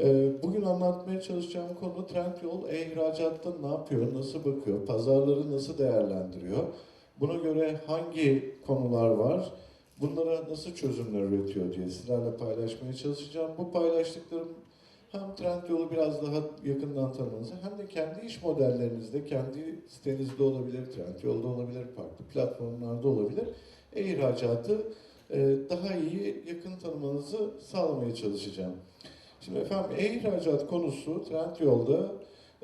Ee, Bugün anlatmaya çalışacağım konu Trendyol e-ihracatta ne yapıyor, nasıl bakıyor, pazarları nasıl değerlendiriyor, buna göre hangi konular var, bunlara nasıl çözümler üretiyor diye sizlerle paylaşmaya çalışacağım. Bu paylaştıklarım hem Trendyol'u biraz daha yakından tanımanızı hem de kendi iş modellerinizde, kendi sitenizde olabilir, Trendyol'da olabilir, farklı platformlarda olabilir. E-ihracatı e, daha iyi yakın tanımanızı sağlamaya çalışacağım. Şimdi efendim e-ihracat konusu Trendyol'da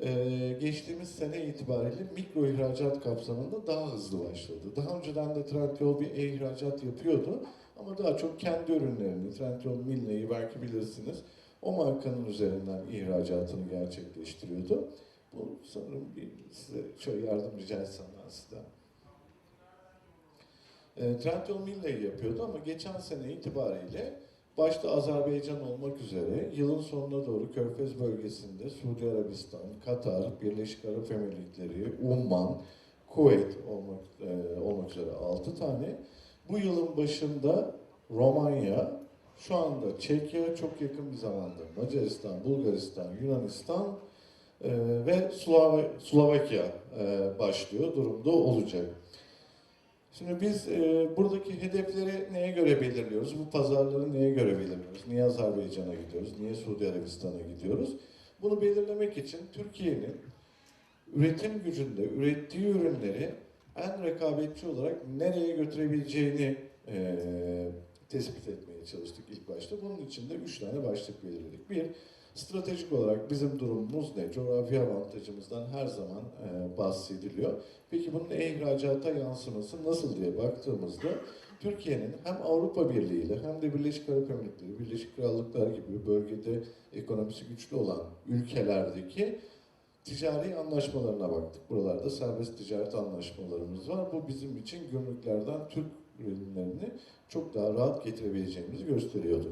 e, geçtiğimiz sene itibariyle mikro ihracat kapsamında daha hızlı başladı. Daha önceden de Trendyol bir e-ihracat yapıyordu ama daha çok kendi ürünlerini, Trendyol Milne'yi belki bilirsiniz, o markanın üzerinden ihracatını gerçekleştiriyordu. Bu sanırım bir size şöyle yardım rica etsem ben sizden. E, Trendyol Milne'yi yapıyordu ama geçen sene itibariyle başta Azerbaycan olmak üzere yılın sonuna doğru Körfez bölgesinde Suudi Arabistan, Katar, Birleşik Arap Emirlikleri, Umman, Kuveyt olmak, e, olmak üzere 6 tane. Bu yılın başında Romanya, şu anda Çekya çok yakın bir zamanda Macaristan, Bulgaristan, Yunanistan e, ve Slova- Slovakya e, başlıyor durumda olacak. Şimdi biz e, buradaki hedefleri neye göre belirliyoruz? Bu pazarları neye göre belirliyoruz? Niye Azerbaycan'a gidiyoruz? Niye Suudi Arabistan'a gidiyoruz? Bunu belirlemek için Türkiye'nin üretim gücünde ürettiği ürünleri en rekabetçi olarak nereye götürebileceğini e, tespit etmeye çalıştık ilk başta. Bunun için de üç tane başlık belirledik. Bir, stratejik olarak bizim durumumuz ne? Coğrafi avantajımızdan her zaman e, bahsediliyor. Peki bunun e-ihracata yansıması nasıl diye baktığımızda Türkiye'nin hem Avrupa Birliği ile hem de Birleşik Arap Emirlikleri, Birleşik Krallıklar gibi bölgede ekonomisi güçlü olan ülkelerdeki ticari anlaşmalarına baktık. Buralarda serbest ticaret anlaşmalarımız var. Bu bizim için gümrüklerden Türk ürünlerini çok daha rahat getirebileceğimizi gösteriyordu.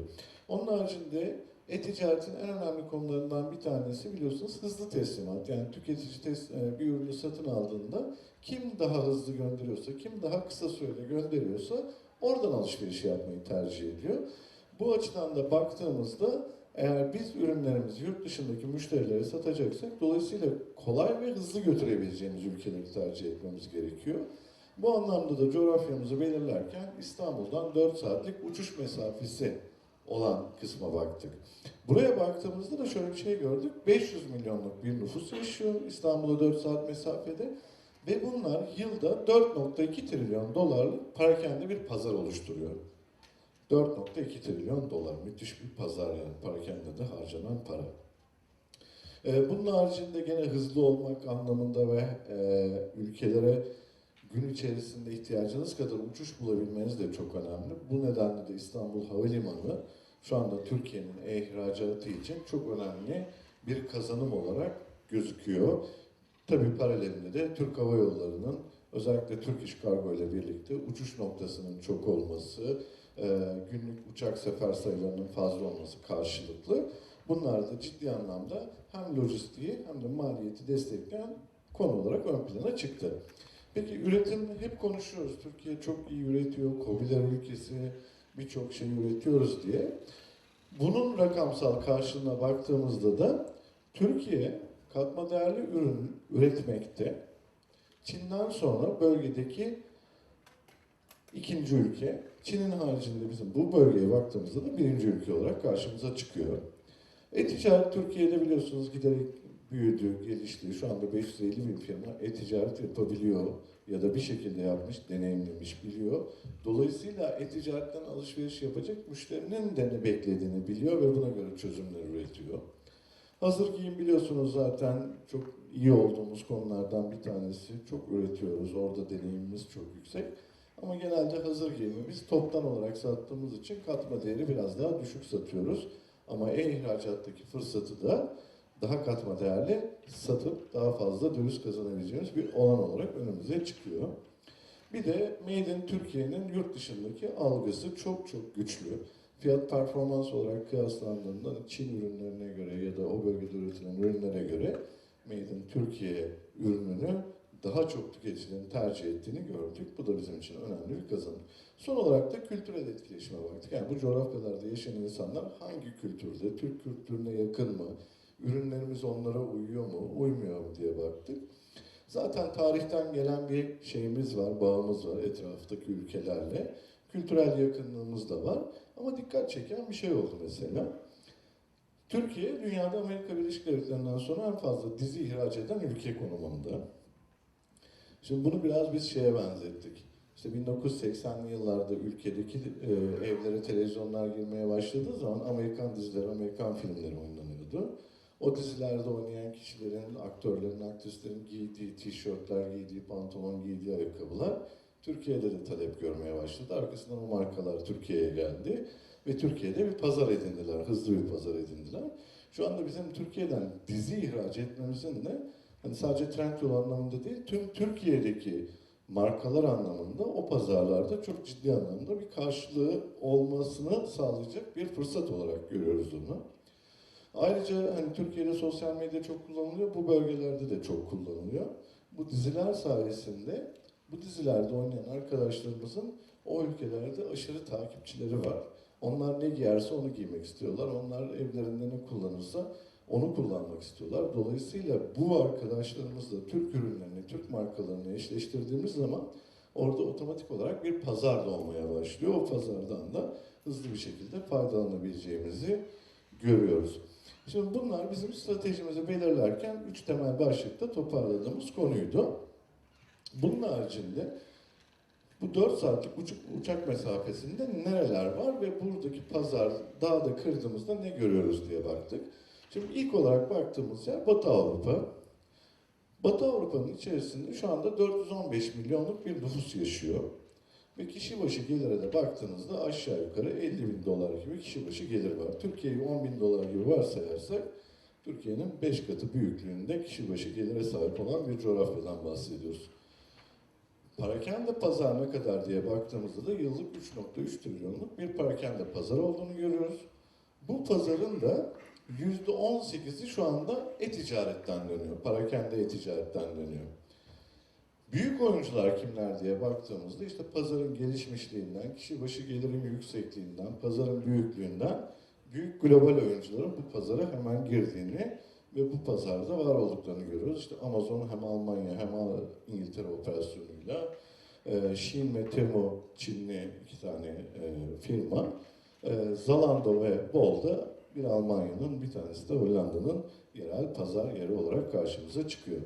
Onun haricinde e-ticaretin en önemli konularından bir tanesi biliyorsunuz hızlı teslimat. Yani tüketici tes- e, bir ürünü satın aldığında kim daha hızlı gönderiyorsa, kim daha kısa sürede gönderiyorsa oradan alışveriş yapmayı tercih ediyor. Bu açıdan da baktığımızda eğer biz ürünlerimizi yurt dışındaki müşterilere satacaksak dolayısıyla kolay ve hızlı götürebileceğimiz ülkeleri tercih etmemiz gerekiyor. Bu anlamda da coğrafyamızı belirlerken İstanbul'dan 4 saatlik uçuş mesafesi olan kısma baktık. Buraya baktığımızda da şöyle bir şey gördük. 500 milyonluk bir nüfus yaşıyor İstanbul'a 4 saat mesafede ve bunlar yılda 4.2 trilyon dolarlık parakende bir pazar oluşturuyor. 4.2 trilyon dolar. Müthiş bir pazar yani parakende de harcanan para. Ee, bunun haricinde gene hızlı olmak anlamında ve e, ülkelere gün içerisinde ihtiyacınız kadar uçuş bulabilmeniz de çok önemli. Bu nedenle de İstanbul Havalimanı şu anda Türkiye'nin ihracatı için çok önemli bir kazanım olarak gözüküyor. Tabii paralelinde de Türk Hava Yolları'nın özellikle Türk İş Kargo ile birlikte uçuş noktasının çok olması, e, günlük uçak sefer sayılarının fazla olması karşılıklı. Bunlar da ciddi anlamda hem lojistiği hem de maliyeti destekleyen konu olarak ön plana çıktı. Peki üretim hep konuşuyoruz. Türkiye çok iyi üretiyor, COBİ'ler ülkesi birçok şey üretiyoruz diye. Bunun rakamsal karşılığına baktığımızda da Türkiye katma değerli ürün üretmekte. Çin'den sonra bölgedeki ikinci ülke. Çin'in haricinde bizim bu bölgeye baktığımızda da birinci ülke olarak karşımıza çıkıyor. E-ticaret Türkiye'de biliyorsunuz giderek büyüdü, gelişti. Şu anda 550 bin firma e-ticaret yapabiliyor ya da bir şekilde yapmış, deneyimlemiş, biliyor. Dolayısıyla e-ticaretten alışveriş yapacak müşterinin de ne beklediğini biliyor ve buna göre çözümler üretiyor. Hazır giyim biliyorsunuz zaten çok iyi olduğumuz konulardan bir tanesi. Çok üretiyoruz, orada deneyimimiz çok yüksek. Ama genelde hazır giyimi biz toptan olarak sattığımız için katma değeri biraz daha düşük satıyoruz. Ama e-ihracattaki fırsatı da daha katma değerli satıp daha fazla döviz kazanabileceğimiz bir olan olarak önümüze çıkıyor. Bir de Made in Türkiye'nin yurt dışındaki algısı çok çok güçlü. Fiyat performans olarak kıyaslandığında Çin ürünlerine göre ya da o bölgede üretilen ürünlere göre Made in Türkiye ürününü daha çok tüketicilerin tercih ettiğini gördük. Bu da bizim için önemli bir kazanım. Son olarak da kültürel etkileşime baktık. Yani bu coğrafyalarda yaşayan insanlar hangi kültürde, Türk kültürüne yakın mı, ürünlerimiz onlara uyuyor mu, uymuyor mu diye baktık. Zaten tarihten gelen bir şeyimiz var, bağımız var etraftaki ülkelerle. Kültürel yakınlığımız da var. Ama dikkat çeken bir şey oldu mesela. Türkiye dünyada Amerika Birleşik Devletleri'nden sonra en fazla dizi ihraç eden ülke konumunda. Şimdi bunu biraz biz şeye benzettik. İşte 1980'li yıllarda ülkedeki e, evlere televizyonlar girmeye başladığı zaman Amerikan dizileri, Amerikan filmleri oynanıyordu. O dizilerde oynayan kişilerin, aktörlerin, aktrislerin giydiği tişörtler, giydiği pantolon, giydiği ayakkabılar Türkiye'de de talep görmeye başladı. Arkasından o markalar Türkiye'ye geldi ve Türkiye'de bir pazar edindiler, hızlı bir pazar edindiler. Şu anda bizim Türkiye'den dizi ihraç etmemizin de hani sadece Trendyol anlamında değil, tüm Türkiye'deki markalar anlamında o pazarlarda çok ciddi anlamda bir karşılığı olmasını sağlayacak bir fırsat olarak görüyoruz onu. Ayrıca hani Türkiye'de sosyal medya çok kullanılıyor, bu bölgelerde de çok kullanılıyor. Bu diziler sayesinde bu dizilerde oynayan arkadaşlarımızın o ülkelerde aşırı takipçileri var. Onlar ne giyerse onu giymek istiyorlar. Onlar evlerinde ne kullanırsa onu kullanmak istiyorlar. Dolayısıyla bu arkadaşlarımızla Türk ürünlerini, Türk markalarını eşleştirdiğimiz zaman orada otomatik olarak bir pazar doğmaya başlıyor. O pazardan da hızlı bir şekilde faydalanabileceğimizi görüyoruz. Şimdi bunlar bizim stratejimizi belirlerken üç temel başlıkta toparladığımız konuydu. Bunun haricinde bu 4 saatlik uçak, uçak mesafesinde nereler var ve buradaki pazar dağda kırdığımızda ne görüyoruz diye baktık. Şimdi ilk olarak baktığımız yer Batı Avrupa. Batı Avrupa'nın içerisinde şu anda 415 milyonluk bir nüfus yaşıyor. Ve kişi başı gelire de baktığınızda aşağı yukarı 50 bin dolar gibi kişi başı gelir var. Türkiye'yi 10 bin dolar gibi varsayarsak Türkiye'nin 5 katı büyüklüğünde kişi başı gelire sahip olan bir coğrafyadan bahsediyoruz. Parakende pazar ne kadar diye baktığımızda da yıllık 3.3 trilyonluk bir parakende pazar olduğunu görüyoruz. Bu pazarın da %18'i şu anda e-ticaretten dönüyor. Parakende e-ticaretten dönüyor. Büyük oyuncular kimler diye baktığımızda işte pazarın gelişmişliğinden, kişi başı gelirin yüksekliğinden, pazarın büyüklüğünden büyük global oyuncuların bu pazara hemen girdiğini ve bu pazarda var olduklarını görüyoruz. İşte Amazon hem Almanya hem İngiltere operasyonuyla, e, Shein ve Temu Çinli iki tane e, firma, e, Zalando ve Bol da bir Almanya'nın bir tanesi de Hollanda'nın yerel pazar yeri olarak karşımıza çıkıyor.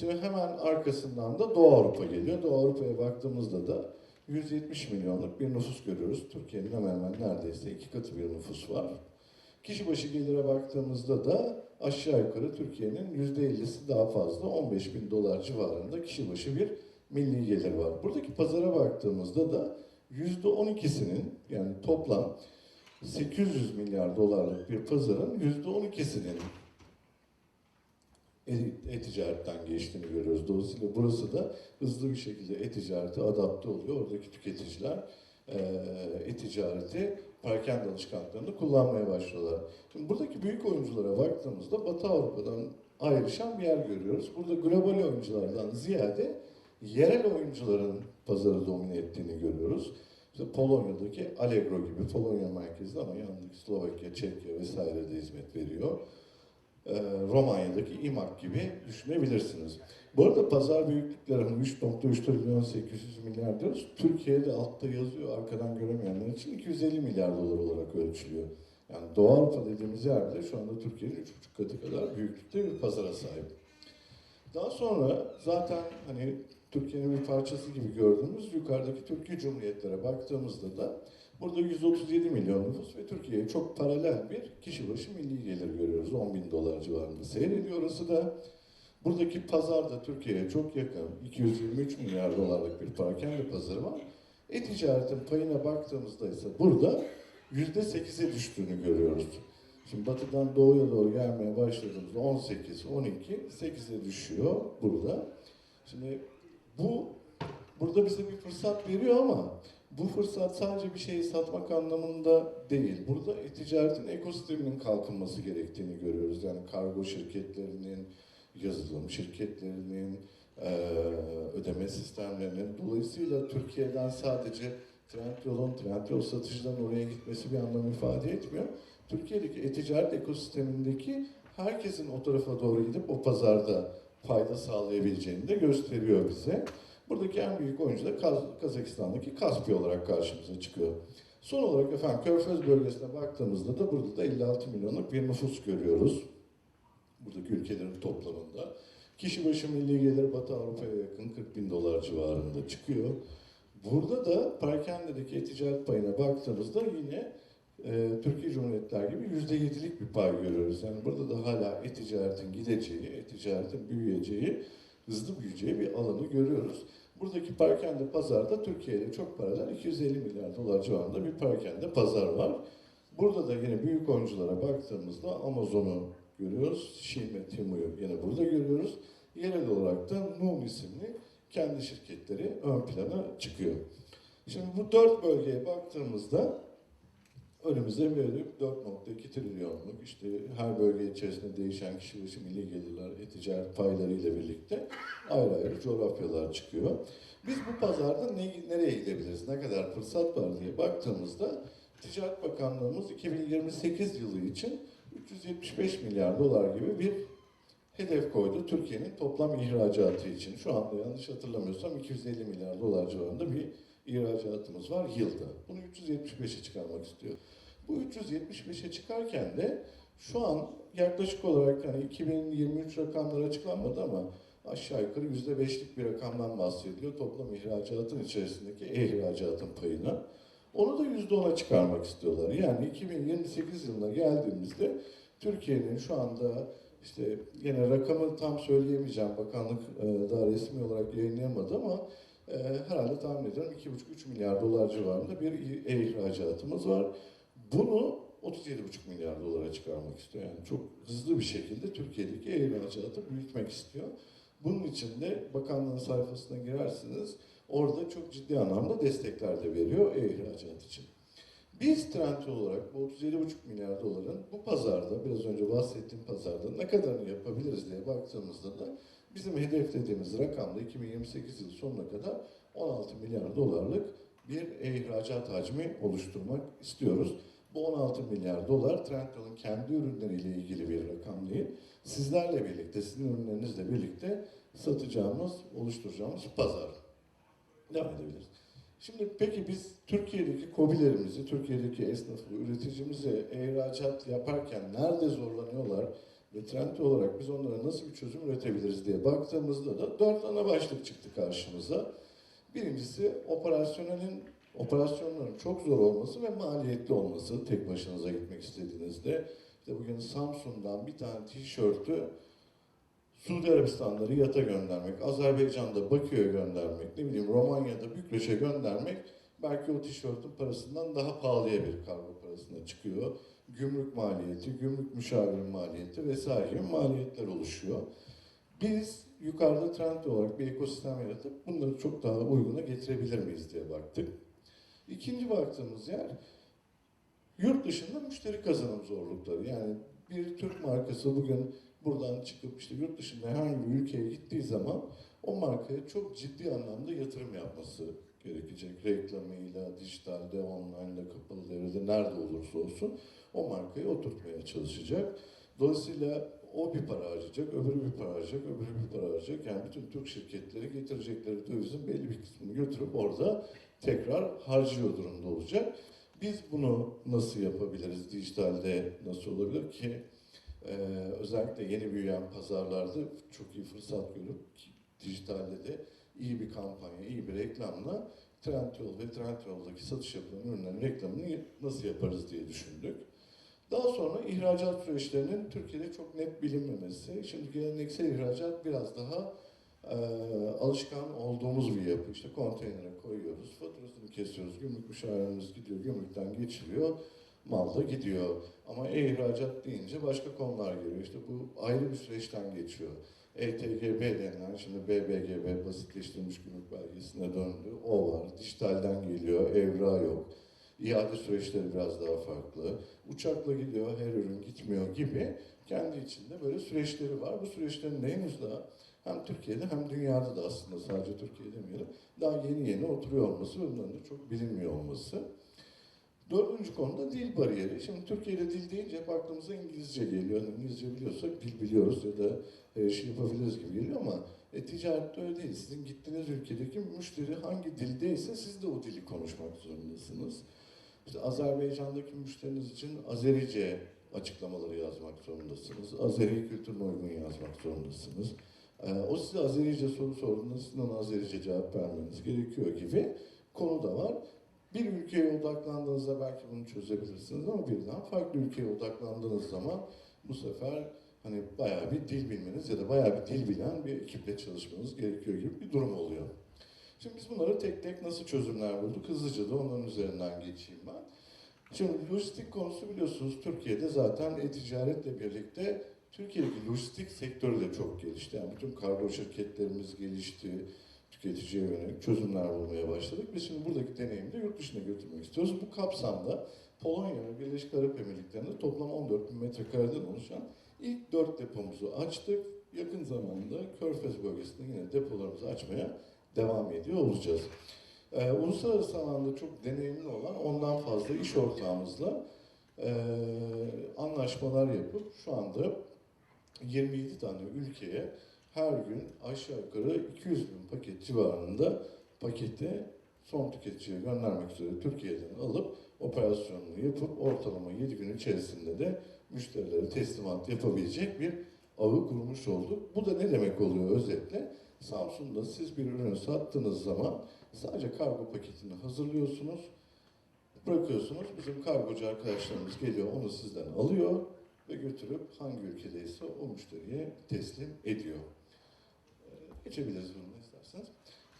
Şimdi hemen arkasından da Doğu Avrupa geliyor. Doğu Avrupa'ya baktığımızda da 170 milyonluk bir nüfus görüyoruz. Türkiye'nin hemen hemen neredeyse iki katı bir nüfus var. Kişi başı gelire baktığımızda da aşağı yukarı Türkiye'nin %50'si daha fazla 15 bin dolar civarında kişi başı bir milli gelir var. Buradaki pazara baktığımızda da %12'sinin yani toplam 800 milyar dolarlık bir pazarın %12'sinin e-ticaretten geçtiğini görüyoruz. Dolayısıyla burası da hızlı bir şekilde e-ticarete adapte oluyor. Oradaki tüketiciler e-ticareti parken alışkanlıklarını kullanmaya başlıyorlar. Şimdi buradaki büyük oyunculara baktığımızda Batı Avrupa'dan ayrışan bir yer görüyoruz. Burada global oyunculardan ziyade yerel oyuncuların pazarı domine ettiğini görüyoruz. İşte Polonya'daki Allegro gibi Polonya merkezli ama yanındaki Slovakya, Çekya vesaire de hizmet veriyor. Ee, Romanya'daki İMAK gibi düşünebilirsiniz. Bu arada pazar büyüklükleri hani 3.3 trilyon 800 milyar diyoruz. Türkiye'de altta yazıyor arkadan göremeyenler için 250 milyar dolar olarak ölçülüyor. Yani Doğu Avrupa dediğimiz yerde şu anda Türkiye'nin 3,5 katı kadar büyüklükte bir pazara sahip. Daha sonra zaten hani Türkiye'nin bir parçası gibi gördüğümüz yukarıdaki Türkiye Cumhuriyetlere baktığımızda da burada 137 milyon nüfus ve Türkiye'ye çok paralel bir kişi başı milli gelir görüyoruz. 10 bin dolar civarında seyrediyor orası da. Buradaki pazar da Türkiye'ye çok yakın. 223 milyar dolarlık bir parakende pazarı var. E-ticaretin payına baktığımızda ise burada %8'e düştüğünü görüyoruz. Şimdi batıdan doğuya doğru gelmeye başladığımızda 18, 12, 8'e düşüyor burada. Şimdi bu burada bize bir fırsat veriyor ama bu fırsat sadece bir şeyi satmak anlamında değil. Burada e-ticaretin ekosisteminin kalkınması gerektiğini görüyoruz. Yani kargo şirketlerinin, yazılım şirketlerinin, ödeme sistemlerinin. Dolayısıyla Türkiye'den sadece Trendyol'un, Trendyol satıcıdan oraya gitmesi bir anlam ifade etmiyor. Türkiye'deki e-ticaret ekosistemindeki herkesin o tarafa doğru gidip o pazarda fayda sağlayabileceğini de gösteriyor bize. Buradaki en büyük oyuncu da Kaz- Kazakistan'daki Kaspi olarak karşımıza çıkıyor. Son olarak efendim Körfez bölgesine baktığımızda da burada da 56 milyonluk bir nüfus görüyoruz. Buradaki ülkelerin toplamında. Kişi başı milli gelir Batı Avrupa'ya yakın 40 bin dolar civarında çıkıyor. Burada da Parkende'deki ticaret payına baktığımızda yine e, Türkiye Cumhuriyetler gibi %7'lik bir pay görüyoruz. Yani burada da hala e-ticaretin gideceği, e-ticaretin büyüyeceği, hızlı büyüyeceği bir alanı görüyoruz. Buradaki Parkende pazarda Türkiye ile çok paralel 250 milyar dolar civarında bir Parkende pazar var. Burada da yine büyük oyunculara baktığımızda Amazon'u görüyoruz, Shein ve Temu'yu yine burada görüyoruz. Yerel olarak da Noom isimli kendi şirketleri ön plana çıkıyor. Şimdi bu dört bölgeye baktığımızda önümüzde böyle 4.2 trilyonluk işte her bölge içerisinde değişen kişi başı milli gelirler, e-ticaret payları ile birlikte ayrı ayrı coğrafyalar çıkıyor. Biz bu pazarda ne, nereye gidebiliriz, ne kadar fırsat var diye baktığımızda Ticaret Bakanlığımız 2028 yılı için 375 milyar dolar gibi bir hedef koydu Türkiye'nin toplam ihracatı için. Şu anda yanlış hatırlamıyorsam 250 milyar dolar civarında bir ihracatımız var yılda. Bunu 375'e çıkarmak istiyor. Bu 375'e çıkarken de şu an yaklaşık olarak hani 2023 rakamları açıklanmadı ama aşağı yukarı %5'lik bir rakamdan bahsediliyor toplam ihracatın içerisindeki e-ihracatın payına. Onu da %10'a çıkarmak istiyorlar. Yani 2028 yılına geldiğimizde Türkiye'nin şu anda işte yine rakamı tam söyleyemeyeceğim. Bakanlık e, daha resmi olarak yayınlayamadı ama e, herhalde tahmin ediyorum 2,5-3 milyar dolar civarında bir e-ihracatımız var. Bunu 37,5 milyar dolara çıkarmak istiyor. Yani çok hızlı bir şekilde Türkiye'deki e-ihracatı büyütmek istiyor. Bunun için de bakanlığın sayfasına girersiniz. Orada çok ciddi anlamda destekler de veriyor e-ihracat için. Biz Trendyol olarak bu 37,5 milyar doların bu pazarda, biraz önce bahsettiğim pazarda ne kadarını yapabiliriz diye baktığımızda da bizim hedeflediğimiz rakamda 2028 yılı sonuna kadar 16 milyar dolarlık bir e-ihracat hacmi oluşturmak istiyoruz. Bu 16 milyar dolar Trendyol'un kendi ürünleriyle ilgili bir rakam değil. Sizlerle birlikte, sizin ürünlerinizle birlikte satacağımız, oluşturacağımız pazar. Devam edebiliriz. Şimdi peki biz Türkiye'deki kobilerimizi, Türkiye'deki esnafı, üreticimizi ihracat yaparken nerede zorlanıyorlar ve trend olarak biz onlara nasıl bir çözüm üretebiliriz diye baktığımızda da dört ana başlık çıktı karşımıza. Birincisi operasyonelin operasyonların çok zor olması ve maliyetli olması tek başınıza gitmek istediğinizde. İşte bugün Samsun'dan bir tane tişörtü Suudi Arabistan'da Riyad'a göndermek, Azerbaycan'da Bakü'ye göndermek, ne bileyim Romanya'da Bükreş'e göndermek belki o tişörtün parasından daha pahalıya bir kargo parasına çıkıyor. Gümrük maliyeti, gümrük müşaviri maliyeti vesaire maliyetler oluşuyor. Biz yukarıda trend olarak bir ekosistem yaratıp bunları çok daha uyguna getirebilir miyiz diye baktık. İkinci baktığımız yer yurt dışında müşteri kazanım zorlukları. Yani bir Türk markası bugün buradan çıkıp işte yurt dışında herhangi bir ülkeye gittiği zaman o markaya çok ciddi anlamda yatırım yapması gerekecek. Reklamıyla, dijitalde, online'da, kapalı devrede nerede olursa olsun o markayı oturtmaya çalışacak. Dolayısıyla o bir para harcayacak, öbürü bir para harcayacak, öbürü bir para harcayacak. Yani bütün Türk şirketleri getirecekleri dövizin belli bir kısmını götürüp orada tekrar harcıyor durumda olacak. Biz bunu nasıl yapabiliriz? Dijitalde nasıl olabilir ki? Ee, özellikle yeni büyüyen pazarlarda çok iyi fırsat görüp dijitalde de iyi bir kampanya, iyi bir reklamla Trendyol ve Trendyol'daki satış yapılan ürünlerin reklamını nasıl yaparız diye düşündük. Daha sonra ihracat süreçlerinin Türkiye'de çok net bilinmemesi. Şimdi geleneksel ihracat biraz daha e, alışkan olduğumuz bir yapı. İşte konteynere koyuyoruz, faturasını kesiyoruz, gümrük müşavirimiz gidiyor, gümrükten geçiriyor, mal da gidiyor. Ama e-ihracat deyince başka konular geliyor. İşte bu ayrı bir süreçten geçiyor. ETGB denilen, şimdi BBGB basitleştirilmiş gümrük belgesine döndü. O var. Dijitalden geliyor, evra yok. İade süreçleri biraz daha farklı. Uçakla gidiyor, her ürün gitmiyor gibi kendi içinde böyle süreçleri var. Bu süreçlerin de henüz daha hem Türkiye'de hem dünyada da aslında sadece Türkiye demeyelim daha yeni yeni oturuyor olması ve bunların da çok bilinmiyor olması. Dördüncü konuda dil bariyeri. Şimdi Türkiye'de dil deyince hep aklımıza İngilizce geliyor. Yani İngilizce biliyorsak dil biliyoruz ya da e, şey yapabiliriz gibi geliyor ama e, ticarette öyle değil. Sizin gittiğiniz ülkedeki müşteri hangi dildeyse siz de o dili konuşmak zorundasınız. İşte Azerbaycan'daki müşteriniz için Azerice açıklamaları yazmak zorundasınız. Azeri kültürüne uygun yazmak zorundasınız. E, o size Azerice soru sorduğunda sizin ona Azerice cevap vermeniz gerekiyor gibi konu da var. Ülkeye odaklandığınızda belki bunu çözebilirsiniz ama birden farklı ülkeye odaklandığınız zaman bu sefer hani bayağı bir dil bilmeniz ya da bayağı bir dil bilen bir ekiple çalışmanız gerekiyor gibi bir durum oluyor. Şimdi biz bunları tek tek nasıl çözümler bulduk? Hızlıca da onların üzerinden geçeyim ben. Şimdi lojistik konusu biliyorsunuz Türkiye'de zaten e-ticaretle birlikte Türkiye'deki lojistik sektörü de çok gelişti. Yani bütün kargo şirketlerimiz gelişti. Tüketiciye yönelik çözümler bulmaya başladık. Biz şimdi buradaki deneyimi de yurt dışına götürmek istiyoruz. Bu kapsamda Polonya ve Birleşik Arap Emirlikleri'nde toplam 14 bin metrekareden oluşan ilk 4 depomuzu açtık. Yakın zamanda Körfez bölgesinde yine depolarımızı açmaya devam ediyor olacağız. Ee, uluslararası alanda çok deneyimli olan ondan fazla iş ortağımızla e, anlaşmalar yapıp şu anda 27 tane ülkeye her gün aşağı yukarı 200 bin paket civarında paketi son tüketiciye göndermek üzere Türkiye'den alıp operasyonunu yapıp ortalama 7 gün içerisinde de müşterilere teslimat yapabilecek bir ağı kurmuş olduk. Bu da ne demek oluyor özetle? Samsun'da siz bir ürünü sattığınız zaman sadece kargo paketini hazırlıyorsunuz, bırakıyorsunuz. Bizim kargocu arkadaşlarımız geliyor, onu sizden alıyor ve götürüp hangi ülkedeyse o müşteriye teslim ediyor. Geçebiliriz bunu isterseniz.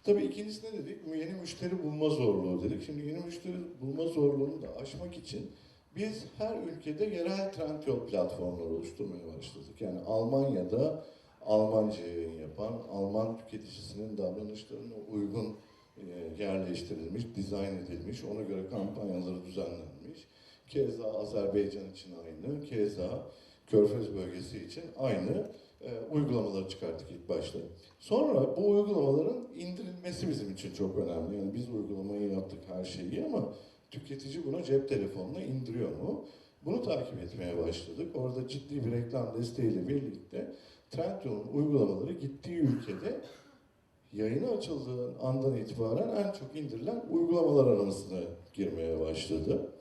Tabii ikincisi ne dedik? Yeni müşteri bulma zorluğu dedik. Şimdi yeni müşteri bulma zorluğunu da aşmak için biz her ülkede yerel Trendyol platformları oluşturmaya başladık. Yani Almanya'da Almanca yayın yapan, Alman tüketicisinin davranışlarına uygun e, yerleştirilmiş, dizayn edilmiş, ona göre kampanyaları düzenlenmiş. Keza Azerbaycan için aynı, keza Körfez bölgesi için aynı e, uygulamaları çıkarttık ilk başta. Sonra bu uygulamaların indirilmesi bizim için çok önemli. Yani biz uygulamayı yaptık her şeyi ama tüketici bunu cep telefonuna indiriyor mu? Bunu takip etmeye başladık. Orada ciddi bir reklam desteğiyle birlikte Trendyol'un uygulamaları gittiği ülkede yayını açıldığı andan itibaren en çok indirilen uygulamalar arasına girmeye başladı.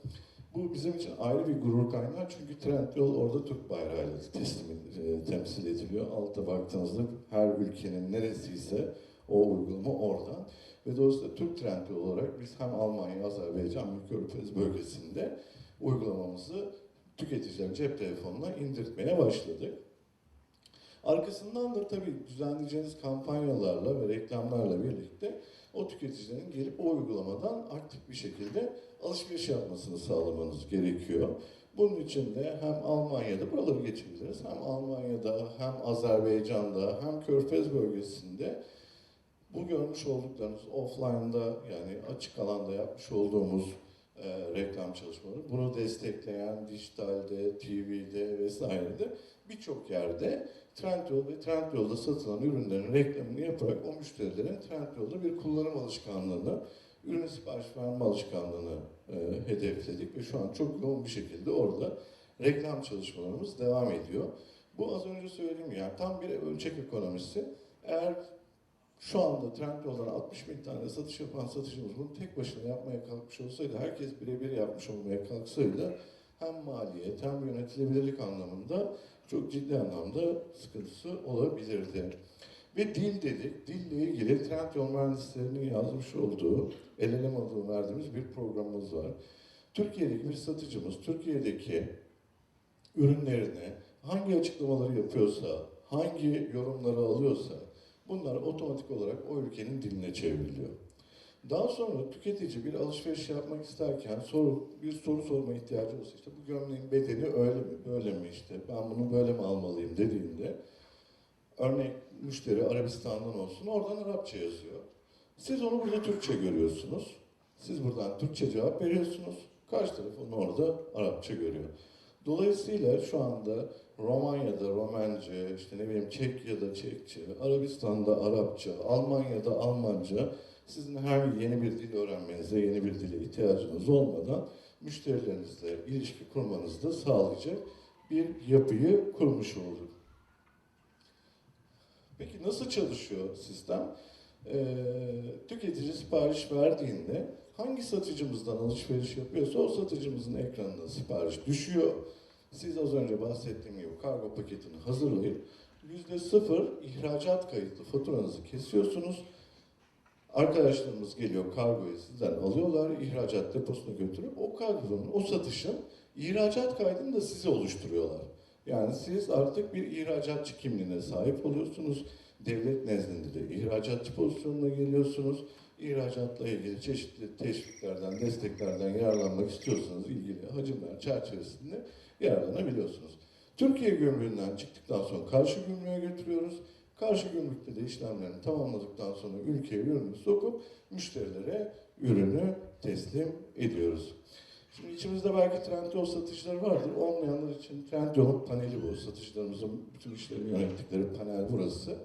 Bu bizim için ayrı bir gurur kaynağı çünkü Trendyol orada Türk bayrağıyla teslim, e, temsil ediliyor. Altta baktığınızda her ülkenin neresiyse o uygulama oradan. Ve dolayısıyla Türk Trendyol olarak biz hem Almanya, Azerbaycan ve Körfez bölgesinde uygulamamızı tüketicilerin cep telefonuna indirtmeye başladık. Arkasından da tabii düzenleyeceğiniz kampanyalarla ve reklamlarla birlikte o tüketicilerin gelip o uygulamadan aktif bir şekilde alışveriş yapmasını sağlamanız gerekiyor. Bunun için de hem Almanya'da, buraları geçebiliriz, hem Almanya'da, hem Azerbaycan'da, hem Körfez bölgesinde bu görmüş olduklarınız offline'da yani açık alanda yapmış olduğumuz e, reklam çalışmaları, bunu destekleyen dijitalde, TV'de vesairede birçok yerde Trendyol ve Trendyol'da satılan ürünlerin reklamını yaparak o müşterilerin Trendyol'da bir kullanım alışkanlığını, ürün sipariş verme alışkanlığını e, hedefledik ve şu an çok yoğun bir şekilde orada reklam çalışmalarımız devam ediyor. Bu az önce söylediğim yani tam bir ölçek ekonomisi. Eğer şu anda Trendyol'dan 60 bin tane satış yapan satıcımız bunu tek başına yapmaya kalkmış olsaydı, herkes birebir yapmış olmaya kalksaydı hem maliyet hem yönetilebilirlik anlamında çok ciddi anlamda sıkıntısı olabilirdi. Ve dil dedik. Dille ilgili Trendyol mühendislerinin yazmış olduğu, el elem adını verdiğimiz bir programımız var. Türkiye'deki bir satıcımız, Türkiye'deki ürünlerine hangi açıklamaları yapıyorsa, hangi yorumları alıyorsa bunlar otomatik olarak o ülkenin diline çevriliyor. Daha sonra tüketici bir alışveriş yapmak isterken soru, bir soru sorma ihtiyacı olsa işte bu gömleğin bedeni öyle mi, böyle mi işte ben bunu böyle mi almalıyım dediğinde örnek müşteri Arabistan'dan olsun oradan Arapça yazıyor. Siz onu burada Türkçe görüyorsunuz. Siz buradan Türkçe cevap veriyorsunuz. Karşı taraf onu orada Arapça görüyor. Dolayısıyla şu anda Romanya'da Romence, işte ne bileyim Çekya'da Çekçe, Arabistan'da Arapça, Almanya'da Almanca sizin her yeni bir dil öğrenmenize, yeni bir dile ihtiyacınız olmadan müşterilerinizle ilişki kurmanızı da sağlayacak bir yapıyı kurmuş olduk. Peki nasıl çalışıyor sistem? Ee, tüketici sipariş verdiğinde hangi satıcımızdan alışveriş yapıyorsa o satıcımızın ekranına sipariş düşüyor. Siz az önce bahsettiğim gibi kargo paketini hazırlayıp yüzde sıfır ihracat kayıtlı faturanızı kesiyorsunuz. Arkadaşlarımız geliyor kargoyu sizden alıyorlar, ihracat deposuna götürüp o kargonun, o satışın ihracat kaydını da size oluşturuyorlar. Yani siz artık bir ihracatçı kimliğine sahip oluyorsunuz. Devlet nezdinde de ihracatçı pozisyonuna geliyorsunuz. İhracatla ilgili çeşitli teşviklerden, desteklerden yararlanmak istiyorsanız ilgili hacimler çerçevesinde yararlanabiliyorsunuz. Türkiye gümrüğünden çıktıktan sonra karşı gümrüğe götürüyoruz. Karşı gümrükte de işlemlerini tamamladıktan sonra ülkeye ürünü sokup müşterilere ürünü teslim ediyoruz. Şimdi içimizde belki Trendyol satıcıları vardır. Olmayanlar için Trendyol'un paneli bu. Satıcılarımızın bütün işlerini yönettikleri panel burası.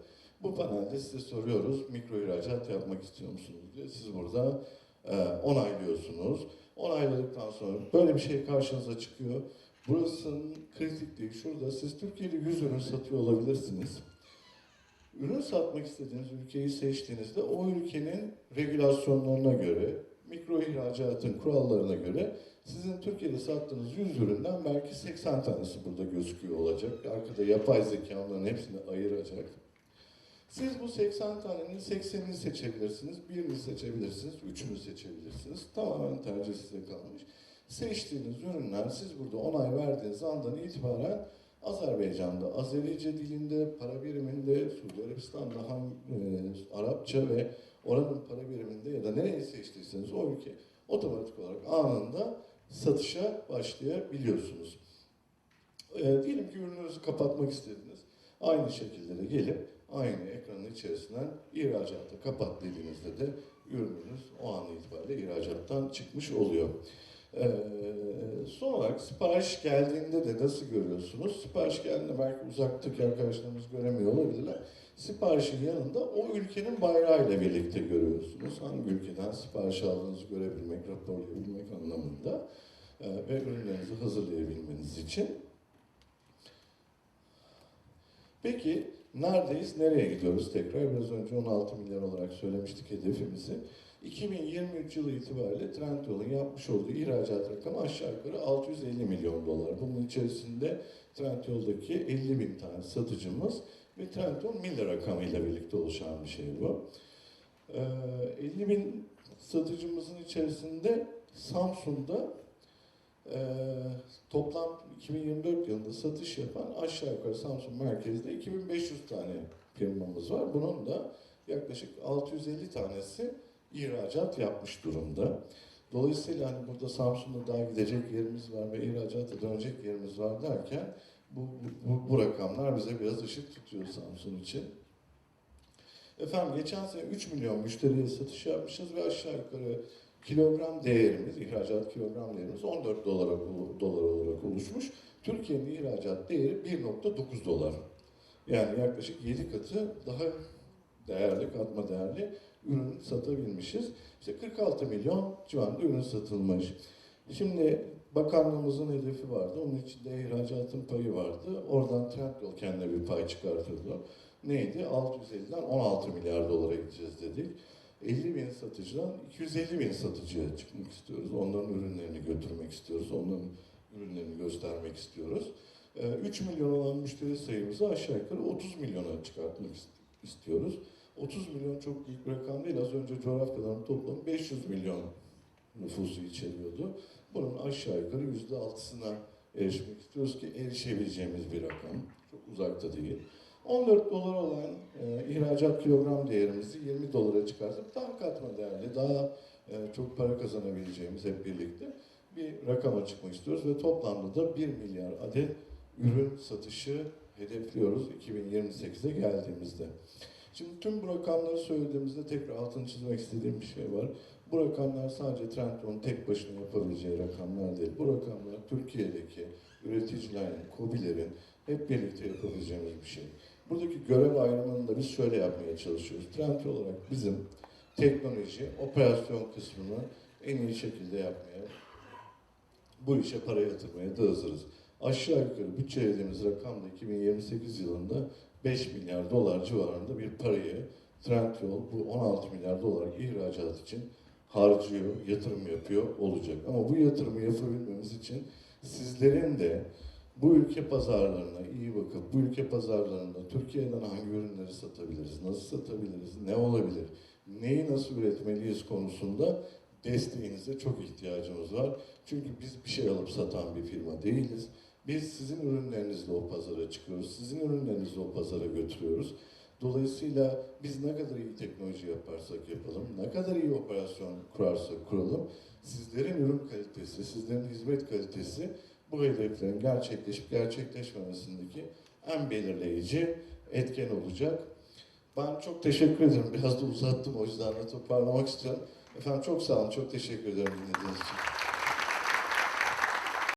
Bu panelde size soruyoruz mikro ihracat yapmak istiyor musunuz diye. Siz burada e, onaylıyorsunuz. Onayladıktan sonra böyle bir şey karşınıza çıkıyor. Burasının kritikliği şurada. Siz Türkiye'de 100 ürün satıyor olabilirsiniz. Ürün satmak istediğiniz ülkeyi seçtiğinizde o ülkenin regülasyonlarına göre, mikro ihracatın kurallarına göre sizin Türkiye'de sattığınız 100 üründen belki 80 tanesi burada gözüküyor olacak. Arkada yapay zeka onların hepsini ayıracak. Siz bu 80 tanenin 80'ini seçebilirsiniz, birini seçebilirsiniz, üçünü seçebilirsiniz. Tamamen tercih size kalmış. Seçtiğiniz ürünler siz burada onay verdiğiniz andan itibaren Azerbaycan'da, Azerice dilinde, para biriminde, Suudi Arabistan'da hangi, e, Arapça ve oranın para biriminde ya da nereyi seçtiyseniz o ülke otomatik olarak anında satışa başlayabiliyorsunuz. E, diyelim ki ürününüzü kapatmak istediniz. Aynı şekilde de gelip aynı ekranın içerisinden ihracatı kapat dediğinizde de ürününüz o an itibariyle ihracattan çıkmış oluyor. Ee, son olarak sipariş geldiğinde de nasıl görüyorsunuz? Sipariş geldiğinde belki uzaktaki arkadaşlarımız göremiyor olabilirler. Siparişin yanında o ülkenin bayrağıyla birlikte görüyorsunuz. Hangi ülkeden sipariş aldığınızı görebilmek, raporlayabilmek anlamında e, ve ürünlerinizi hazırlayabilmeniz için. Peki neredeyiz, nereye gidiyoruz tekrar? Biraz önce 16 milyar olarak söylemiştik hedefimizi. 2023 yılı itibariyle Trendyol'un yapmış olduğu ihracat rakamı aşağı yukarı 650 milyon dolar. Bunun içerisinde Trendyol'daki 50 bin tane satıcımız ve Trendyol milli rakamıyla birlikte oluşan bir şey bu. Ee, 50 bin satıcımızın içerisinde Samsung'da e, toplam 2024 yılında satış yapan aşağı yukarı Samsung merkezde 2500 tane firmamız var. Bunun da yaklaşık 650 tanesi ihracat yapmış durumda. Dolayısıyla hani burada Samsun'da daha gidecek yerimiz var ve ihracata dönecek yerimiz var derken bu, bu, bu rakamlar bize biraz ışık tutuyor Samsun için. Efendim geçen sene 3 milyon müşteriye satış yapmışız ve aşağı yukarı kilogram değerimiz, ihracat kilogram değerimiz 14 dolara, dolar olarak oluşmuş. Türkiye'nin ihracat değeri 1.9 dolar. Yani yaklaşık 7 katı daha değerli, katma değerli ürün satabilmişiz. İşte 46 milyon civarında ürün satılmış. Şimdi bakanlığımızın hedefi vardı. Onun içinde ihracatın payı vardı. Oradan Trendyol kendine bir pay çıkartıyordu. Neydi? 650'den 16 milyar dolara gideceğiz dedik. 50 bin satıcıdan 250 bin satıcıya çıkmak istiyoruz. Onların ürünlerini götürmek istiyoruz. Onların ürünlerini göstermek istiyoruz. 3 milyon olan müşteri sayımızı aşağı yukarı 30 milyona çıkartmak istiyoruz. 30 milyon çok büyük bir rakam değil. Az önce coğrafyaların toplamı 500 milyon nüfusu içeriyordu. Bunun aşağı yukarı %6'sına erişmek istiyoruz ki erişebileceğimiz bir rakam. Çok uzakta değil. 14 dolar olan e, ihracat kilogram değerimizi 20 dolara çıkartıp daha katma değerli, daha e, çok para kazanabileceğimiz hep birlikte bir rakama çıkmak istiyoruz ve toplamda da 1 milyar adet ürün satışı hedefliyoruz 2028'e geldiğimizde. Şimdi tüm bu rakamları söylediğimizde tekrar altını çizmek istediğim bir şey var. Bu rakamlar sadece Trendyol'un tek başına yapabileceği rakamlar değil. Bu rakamlar Türkiye'deki üreticilerin, KOBİ'lerin hep birlikte yapabileceğimiz bir şey. Buradaki görev ayrımını da biz şöyle yapmaya çalışıyoruz. Trend olarak bizim teknoloji, operasyon kısmını en iyi şekilde yapmaya, bu işe para yatırmaya da hazırız. Aşağı yukarı bütçelediğimiz rakamda 2028 yılında 5 milyar dolar civarında bir parayı Trendyol bu 16 milyar dolar ihracat için harcıyor, yatırım yapıyor olacak. Ama bu yatırımı yapabilmemiz için sizlerin de bu ülke pazarlarına iyi bakıp bu ülke pazarlarında Türkiye'den hangi ürünleri satabiliriz, nasıl satabiliriz, ne olabilir, neyi nasıl üretmeliyiz konusunda desteğinize çok ihtiyacımız var. Çünkü biz bir şey alıp satan bir firma değiliz. Biz sizin ürünlerinizle o pazara çıkıyoruz, sizin ürünlerinizi o pazara götürüyoruz. Dolayısıyla biz ne kadar iyi teknoloji yaparsak yapalım, ne kadar iyi operasyon kurarsak kuralım, sizlerin ürün kalitesi, sizlerin hizmet kalitesi bu hedeflerin gerçekleşip gerçekleşmemesindeki en belirleyici etken olacak. Ben çok teşekkür ederim. Biraz da uzattım o yüzden de toparlamak istiyorum. Efendim çok sağ olun, çok teşekkür ederim dinlediğiniz için.